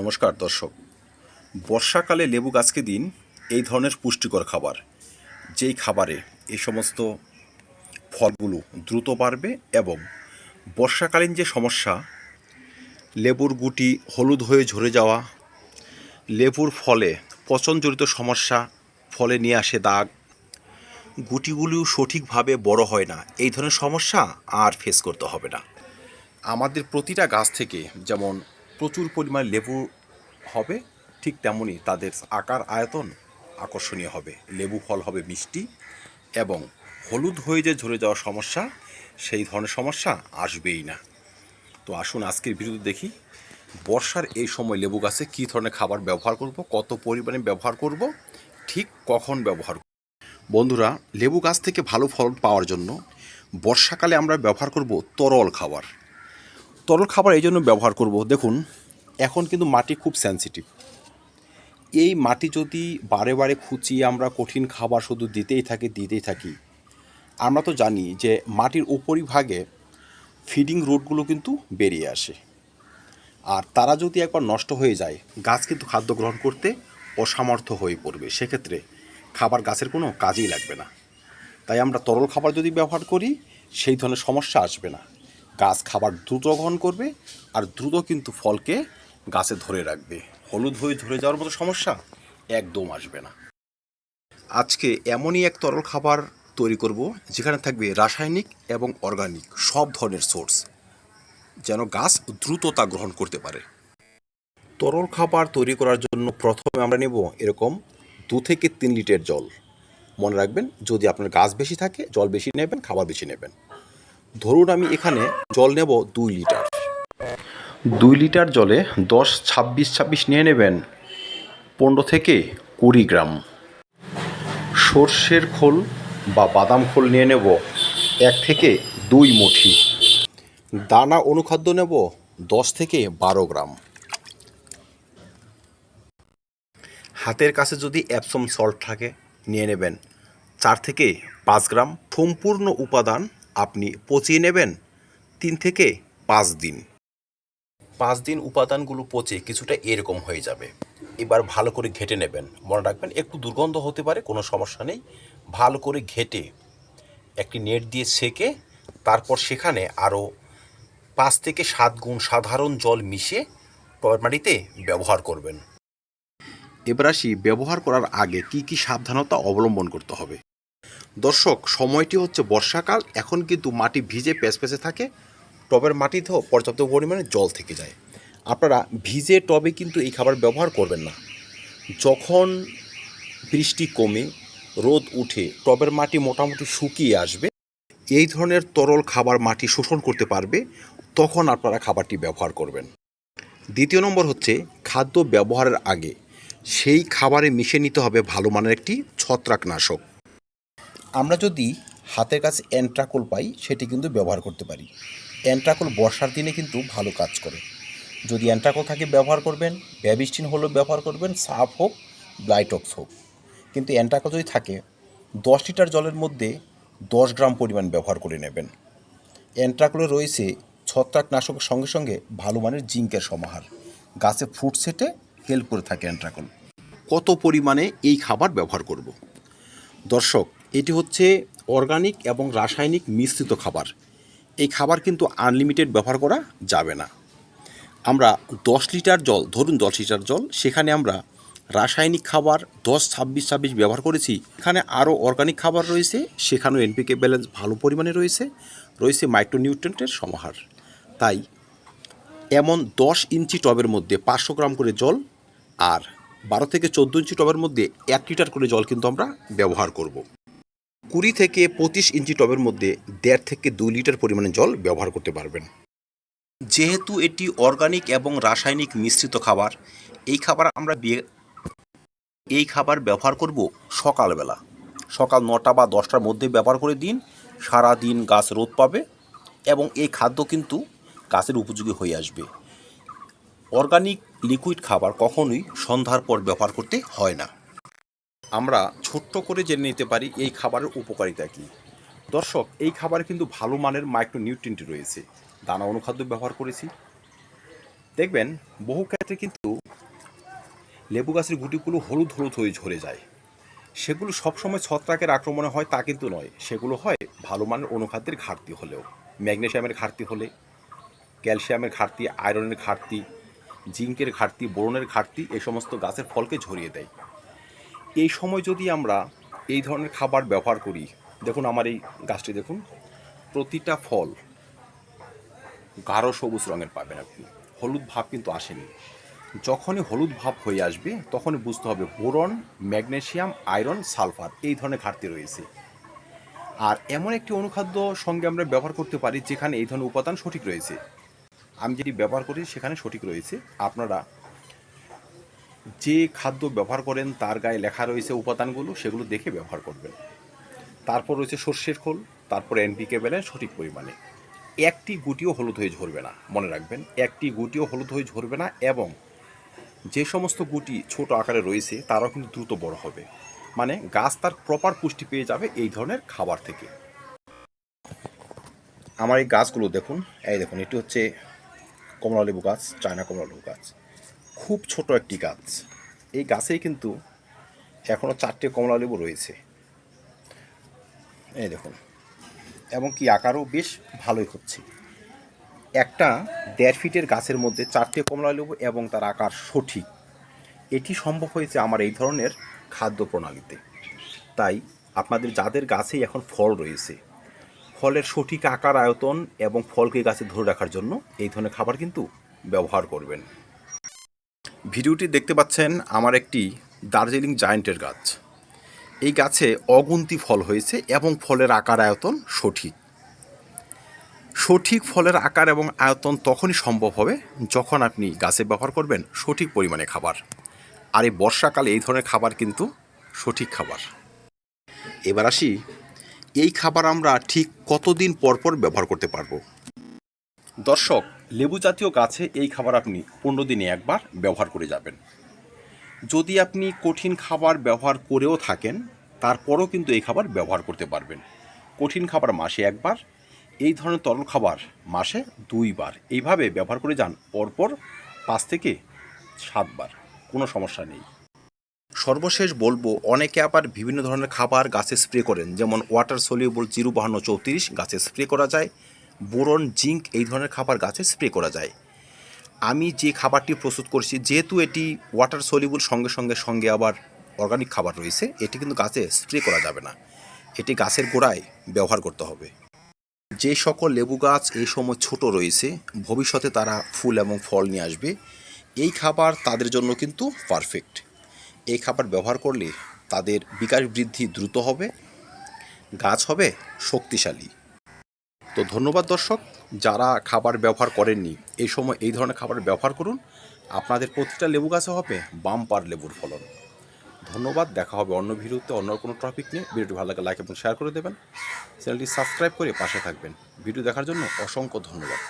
নমস্কার, দর্শক। বর্ষাকালে লেবু গাছকে দিন এই ধরনের পুষ্টিকর খাবার। যেই খাবারে এই সমস্ত ফলগুলো দ্রুত বাড়বে এবং বর্ষাকালীন যে সমস্যা, লেবুর গুটি হলুদ হয়ে ঝরে যাওয়া, লেবুর ফলে পচনজনিত সমস্যা ফলে নিয়ে আসে দাগ, গুটিগুলিও সঠিকভাবে বড় হয় না, এই ধরনের সমস্যা আর ফেস করতে হবে না। আমাদের প্রতিটা গাছ থেকে যেমন প্রচুর পরিমাণ লেবু হবে, ঠিক তেমনই তাদের আকার আয়তন আকর্ষণীয় হবে। লেবু ফল হবে মিষ্টি এবং হলুদ হয়ে যে ঝরে যাওয়ার সমস্যা, সেই ধরনের সমস্যা আসবেই না। তো আসুন আজকের ভিডিও দেখি বর্ষার এই সময় লেবু গাছে কী ধরনের খাবার ব্যবহার করব, কত পরিমাণে ব্যবহার করব, ঠিক কখন ব্যবহার করব। বন্ধুরা, লেবু গাছ থেকে ভালো ফলন পাওয়ার জন্য বর্ষাকালে আমরা ব্যবহার করব তরল খাবার। তরল খাবার এই জন্য ব্যবহার করব, দেখুন এখন কিন্তু মাটি খুব সেনসিটিভ এই মাটি যদি বারে বারে খুঁচিয়ে আমরা কঠিন খাবার শুধু দিতেই থাকি দিতেই থাকি, আমরা তো জানি যে মাটির উপরিভাগে ফিডিং রুটগুলো কিন্তু বেরিয়ে আসে। আর তারা যদি একবার নষ্ট হয়ে যায়, গাছ কিন্তু খাদ্য গ্রহণ করতে অসামর্থ্য হয়ে পড়বে। সেক্ষেত্রে খাবার গাছের কোনো কাজেই লাগবে না। তাই আমরা তরল খাবার যদি ব্যবহার করি, সেই ধরনের সমস্যা আসবে না। গাছ খাবার দ্রুত গ্রহণ করবে আর দ্রুত কিন্তু ফলকে গাছে ধরে রাখবে। হলুদ হয়ে ধরে যাওয়ার মতো সমস্যা একদম আসবে না। আজকে এমনই এক তরল খাবার তৈরি করব, যেখানে থাকবে রাসায়নিক এবং অর্গানিক সব ধরনের সোর্স, যেন গাছ দ্রুত তা গ্রহণ করতে পারে। তরল খাবার তৈরি করার জন্য প্রথমে আমরা নেব এরকম দু থেকে তিন লিটার জল। মনে রাখবেন, যদি আপনার গাছ বেশি থাকে, জল বেশি নেবেন, খাবার বেশি নেবেন। ধরুন আমি এখানে জল নেব দুই লিটার। দুই লিটার জলে দশ ছাব্বিশ ছাব্বিশ নিয়ে নেবেন পনেরো থেকে কুড়ি গ্রাম। সর্ষের খোল বা বাদাম খোল নিয়ে নেব এক থেকে দুই মুঠি। দানা অনুখাদ্য নেব দশ থেকে বারো গ্রাম। হাতের কাছে যদি অ্যাপসম সল্ট থাকে, নিয়ে নেবেন চার থেকে পাঁচ গ্রাম। সম্পূর্ণ উপাদান আপনি পচিয়ে নেবেন তিন থেকে পাঁচ দিন। পাঁচ দিন উপাদানগুলো পচে কিছুটা এরকম হয়ে যাবে। এবার ভালো করে ঘেটে নেবেন। মনে রাখবেন একটু দুর্গন্ধ হতে পারে, কোনো সমস্যা নেই। ভালো করে ঘেটে একটি নেট দিয়ে সেকে তারপর সেখানে আরও পাঁচ থেকে সাত গুণ সাধারণ জল টবের মাটিতে ব্যবহার করবেন। এবার আসি ব্যবহার করার আগে কি কি সাবধানতা অবলম্বন করতে হবে। দর্শক, সময়টি হচ্ছে বর্ষাকাল, এখন কিন্তু মাটি ভিজে পেঁচে থাকে। টবের মাটিতেও পর্যাপ্ত পরিমাণে জল থেকে যায়। আপনারা ভিজে টবে কিন্তু এই খাবার ব্যবহার করবেন না। যখন বৃষ্টি কমে, রোদ উঠে, টবের মাটি মোটামুটি শুকিয়ে আসবে, এই ধরনের তরল খাবার মাটি শোষণ করতে পারবে, তখন আপনারা খাবারটি ব্যবহার করবেন। দ্বিতীয় নম্বর হচ্ছে খাদ্য ব্যবহারের আগে। সেই খাবারে মিশে নিতে হবে ভালো মানের একটি ছত্রাকনাশক। আমরা যদি হাতের কাছে অ্যান্ট্রাকোল পাই, সেটি কিন্তু ব্যবহার করতে পারি। অ্যান্ট্রাকোল বর্ষার দিনে কিন্তু ভালো কাজ করে। যদি অ্যান্ট্রাকোল থাকে, ব্যবহার করবেন। ব্যাবিস্টিন হলেও ব্যবহার করবেন, সাফ হোক, ব্লাইটক্স হোক। কিন্তু অ্যান্ট্রাকোল যদি থাকে, দশ লিটার জলের মধ্যে দশ গ্রাম পরিমাণ ব্যবহার করে নেবেন। অ্যান্ট্রাকোলে রয়েছে ছত্রাকনাশকের সঙ্গে সঙ্গে ভালো মানের জিঙ্কের সমাহার। গাছে ফ্রুট সেটে হেল্প করে থাকে অ্যান্ট্রাকোল। কত পরিমাণে এই খাবার ব্যবহার করব? দর্শক, এটি হচ্ছে অর্গানিক এবং রাসায়নিক মিশ্রিত খাবার। এই খাবার কিন্তু আনলিমিটেড ব্যবহার করা যাবে না। আমরা দশ লিটার জল, ধরুন দশ লিটার জল, সেখানে আমরা রাসায়নিক খাবার দশ, ছাব্বিশ ছাব্বিশ ব্যবহার করেছি। এখানে আরও অর্গানিক খাবার রয়েছে, সেখানেও এনপিকে ব্যালেন্স ভালো পরিমাণে রয়েছে রয়েছে মাইক্রোনিউট্রেন্টের সমাহার। তাই এমন দশ ইঞ্চি টবের মধ্যে পাঁচশো গ্রাম করে জল আর বারো থেকে চোদ্দ ইঞ্চি টবের মধ্যে এক লিটার করে জল কিন্তু আমরা ব্যবহার করব। কুড়ি থেকে পঁচিশ ইঞ্চি টবের মধ্যে দেড় থেকে দুই লিটার পরিমাণে জল ব্যবহার করতে পারবেন। যেহেতু এটি অর্গানিক এবং রাসায়নিক মিশ্রিত খাবার, এই খাবার আমরা বিয়ে, এই খাবার ব্যবহার করব সকালবেলা। সকাল নটা বা দশটার মধ্যে ব্যবহার করে দিন সারা দিন গাছ রোদ পাবে এবং এই খাদ্য কিন্তু গাছের উপযোগী হয়ে আসবে। অর্গানিক লিকুইড খাবার কখনোই সন্ধ্যার পর ব্যবহার করতে হয় না। আমরা ছোট্ট করে জেনে নিতে পারি এই খাবারের উপকারিতা কী। দর্শক, এই খাবারে কিন্তু ভালো মানের মাইক্রো নিউট্রিয়েন্ট রয়েছে। দানা অনুখাদ্য ব্যবহার করেছি। দেখবেন, বহু ক্ষেত্রে কিন্তু লেবু গাছের গুটিগুলো হলুদ হলুদ হয়ে ঝরে যায়। সেগুলো সবসময় ছত্রাকের আক্রমণে হয়, তা কিন্তু নয়। সেগুলো হয় ভালো মানের অনুখাদ্যের ঘাটতি হলেও। ম্যাগনেশিয়ামের ঘাটতি হলে, ক্যালসিয়ামের ঘাটতি, আয়রনের ঘাটতি, জিঙ্কের ঘাটতি, বোরনের ঘাটতি এই সমস্ত গাছের ফলকে ঝরিয়ে দেয়। এই সময় যদি আমরা এই ধরনের খাবার ব্যবহার করি, দেখুন আমার এই গাছটি দেখুন, প্রতিটা ফল গাঢ় সবুজ রঙের পাবেন আপনি। হলুদ ভাব কিন্তু আসেনি। যখনই হলুদ ভাব হয়ে আসবে, তখনই বুঝতে হবে বোরন ম্যাগনেশিয়াম আয়রন, সালফার এই ধরনের ঘাটতি রয়েছে। আর এমন একটি অনুখাদ্য সঙ্গে আমরা ব্যবহার করতে পারি, যেখানে এই ধরনের উপাদান সঠিক রয়েছে। আমি যেটি ব্যবহার করি, সেখানে সঠিক রয়েছে। আপনারা যে খাদ্য ব্যবহার করেন তার গায়ে লেখা রয়েছে উপাদানগুলো, সেগুলো দেখে ব্যবহার করবেন। তারপর রয়েছে সর্ষের খোল, তারপর এনপিকে ব্যালেন্স সঠিক পরিমাণে। একটি গুটিও হলুদ হয়ে ঝরবে না, মনে রাখবেন। একটি গুটিও হলুদ হয়ে ঝরবে না এবং যে সমস্ত গুটি ছোট আকারে রয়েছে, তারাও কিন্তু দ্রুত বড় হবে। মানে গাছ তার প্রপার পুষ্টি পেয়ে যাবে এই ধরনের খাবার থেকে। আমার এই গাছগুলো দেখুন, এই দেখুন, এটি হচ্ছে কমলা লেবু গাছ, চায়না কমলা লেবু গাছ। খুব ছোট একটি গাছ। এই গাছেই কিন্তু এখনও চারটে কমলা লেবু রয়েছে। এই দেখুন। এবং কি আকারও বেশ ভালোই হচ্ছে। একটা দেড় ফিটের গাছের মধ্যে চারটে কমলা লেবু এবং তার আকার সঠিক। এটি সম্ভব হয়েছে আমার এই ধরনের খাদ্য প্রণালীতে। তাই আপনাদের যাদের গাছেই এখন ফল রয়েছে, ফলের সঠিক আকার, আয়তন এবং ফলকে গাছে ধরে রাখার জন্য এই ধরনের খাবার কিন্তু ব্যবহার করবেন। ভিডিওটি দেখতে পাচ্ছেন আমার একটি দার্জিলিং জায়েন্টের গাছ। এই গাছে অগুন্তি ফল হয়েছে এবং ফলের আকার আয়তন সঠিক। সঠিক ফলের আকার এবং আয়তন তখনই সম্ভব হবে যখন আপনি গাছে ব্যবহার করবেন সঠিক পরিমাণে খাবার। আর এই বর্ষাকালে এই ধরনের খাবার কিন্তু সঠিক খাবার। এবার আসি, এই খাবার আমরা ঠিক কতদিন পর পর ব্যবহার করতে পারব? দর্শক লেবু জাতীয় গাছে এই খাবার আপনি পনেরো দিনে একবার ব্যবহার করে যাবেন। যদি আপনি কঠিন খাবার ব্যবহার করেও থাকেন, তারপরও কিন্তু এই খাবার ব্যবহার করতে পারবেন। কঠিন খাবার মাসে একবার, এই ধরনের তরল খাবার মাসে দুইবার। এইভাবে ব্যবহার করে যান পরপর পাঁচ থেকে সাতবার, কোনো সমস্যা নেই। সর্বশেষ বলব, অনেকে আবার বিভিন্ন ধরনের খাবার গাছে স্প্রে করেন। যেমন ওয়াটার সলিউবল জিরো বাহান্ন চৌত্রিশ গাছে স্প্রে করা যায়। বোরন, জিঙ্ক এই ধরনের খাবার গাছে স্প্রে করা যায়। আমি যে খাবারটি প্রস্তুত করছি, যেহেতু এটি ওয়াটার সলিউবল সঙ্গে সঙ্গে সঙ্গে আবার অর্গানিক খাবার রয়েছে, এটি কিন্তু গাছে স্প্রে করা যাবে না। এটি গাছের গোড়ায় ব্যবহার করতে হবে। যে সকল লেবু গাছ এই সময় ছোট রয়েছে, ভবিষ্যতে তারা ফুল এবং ফল নিয়ে আসবে, এই খাবার তাদের জন্য কিন্তু পারফেক্ট এই খাবার ব্যবহার করলে তাদের বিকাশ বৃদ্ধি দ্রুত হবে, গাছ হবে শক্তিশালী। তো ধন্যবাদ দর্শক, যারা খাবার ব্যবহার করেননি, এই সময় এই ধরনের খাবার ব্যবহার করুন। আপনাদের প্রতিটা লেবু গাছে হবে বাম্পার লেবুর ফলন। ধন্যবাদ, দেখা হবে অন্য ভিডিওতে অন্য কোনো টপিক নিয়ে। ভিডিওটি ভালো লাগে লাইক এবং শেয়ার করে দেবেন। চ্যানেলটি সাবস্ক্রাইব করে পাশে থাকবেন। ভিডিও দেখার জন্য অসংখ্য ধন্যবাদ।